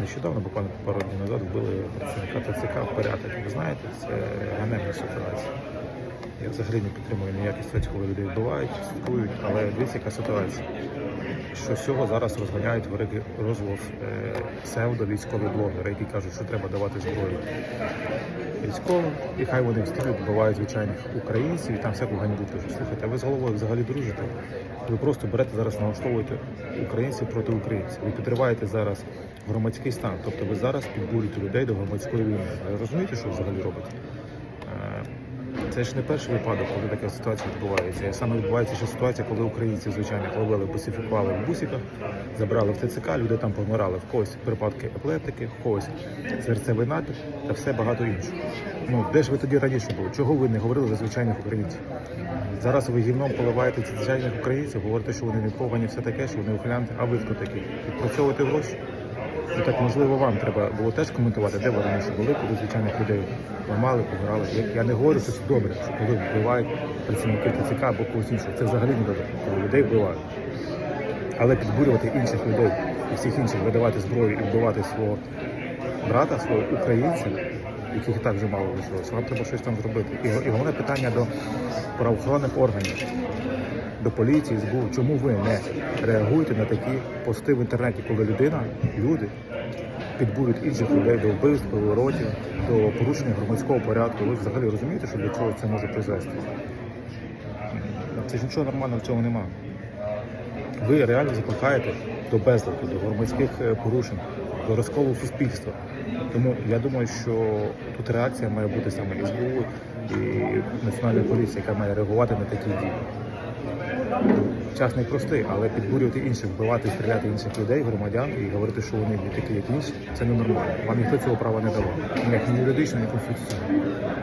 Нещодавно, буквально пару днів назад, вбили працівника ТЦК в порядок. Ви знаєте, це ганебна ситуація. Я взагалі не підтримую ніякі ситуації, коли людей вбивають, слідкують, але дивіться, яка ситуація. Що з цього зараз розганяють великий розголос е, псевдо-військові блогери, які кажуть, що треба давати зброю військовим, і хай вони встають, вбивають звичайних українців і там всяку ганьбу пишуть. Слухайте, а ви з головою взагалі дружите? Ви просто берете зараз, налаштовуєте українців проти українців. Ви підриваєте зараз громадський стан. Тобто ви зараз підбурюєте людей до громадської війни. Ви розумієте, що взагалі робите? Це ж не перший випадок, коли така ситуація відбувається. Саме відбувається ще ситуація, коли українців звичайних ловили, бусифікували в бусиках, забрали в ТЦК, люди там помирали. В когось припадки еплептики, в когось серцевий напад та все багато іншого. Ну де ж ви тоді раніше були? Чого ви не говорили за звичайних українців? Зараз ви гімном поливаєте звичайних українців, говорите, що вони не все таке, що вони ухилянти, а ви хто такі? Відпрацьовуєте гроші? Ну так можливо вам треба було теж коментувати, де раніше були, коли звичайних людей ламали, побирали. Я, не говорю, що це добре, що коли вбивають працівників ТЦК або когось іншого. Це взагалі не добре, коли людей вбивають. Але підбурювати інших людей і всіх інших видавати зброю і вбивати свого брата, свого українця, яких і так вже мало лишилося, вам треба щось там зробити. І, і головне питання до правоохоронних органів до поліції, СБУ, чому ви не реагуєте на такі пости в інтернеті, коли людина, люди підбурюють інших людей до вбивств, поворотів, до порушення громадського порядку. Ви взагалі розумієте, що для чого це може призвести? Це ж нічого нормального в цьому немає. Ви реально закликаєте до безладу, до громадських е, порушень, до розколу суспільства. Тому я думаю, що тут реакція має бути саме СБУ і національна поліція, яка має реагувати на такі дії. Час непростий, але підбурювати інших, вбивати, стріляти інших людей, громадян і говорити, що вони такі, як інші, це ненормально. Вам ніхто цього права не давав. Ні юридично, ні конституційно.